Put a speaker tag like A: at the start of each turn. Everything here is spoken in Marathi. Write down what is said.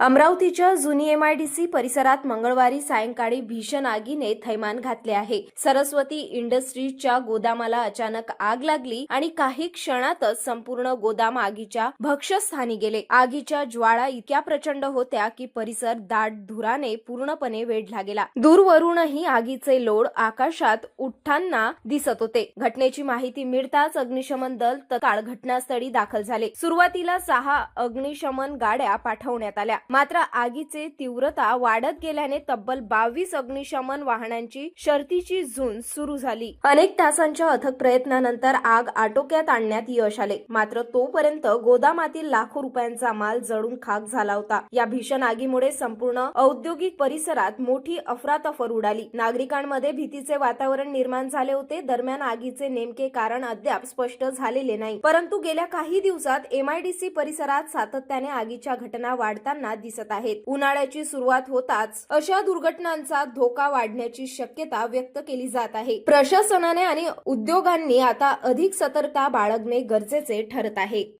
A: अमरावतीच्या जुनी एमआयडीसी परिसरात मंगळवारी सायंकाळी भीषण आगीने थैमान घातले आहे. सरस्वती इंडस्ट्रीजच्या गोदामाला अचानक आग लागली आणि काही क्षणातच संपूर्ण गोदाम आगीच्या भक्षस्थानी गेले. आगीच्या ज्वाळा इतक्या प्रचंड होत्या की परिसर दाट धुराने पूर्णपणे वेढला गेला दूरवरूनही आगीचे लोड आकाशात उठताना दिसत होते. घटनेची माहिती मिळताच अग्निशमन दल तत्काळ घटनास्थळी दाखल झाले. सुरुवातीला सहा अग्निशमन गाड्या पाठवण्यात आल्या. मात्र आगीचे तीव्रता वाढत गेल्याने तब्बल बावीस अग्निशमन वाहनांची शर्तीची झुंज सुरू झाली. अनेक तासांच्या अथक प्रयत्नानंतर आग आटोक्यात आणण्यात यश आले. मात्र तोपर्यंत गोदामातील लाखो रुपयांचा माल जळून खाक झाला होता. या भीषण आगीमुळे संपूर्ण औद्योगिक परिसरात मोठी अफरातफर उडाली. नागरिकांमध्ये भीतीचे वातावरण निर्माण झाले होते. दरम्यान आगीचे नेमके कारण अद्याप स्पष्ट झालेले नाही. परंतु गेल्या काही दिवसात एमआयडीसी परिसरात सातत्याने आगीच्या घटना वाढताना दिसत आहेत. उन्हाळ्याची सुरुवात होताच अशा दुर्घटनांचा धोका वाढण्याची शक्यता व्यक्त केली जात आहे. प्रशासनाने आणि उद्योगांनी आता अधिक सतर्कता बाळगणे गरजेचे ठरत आहे.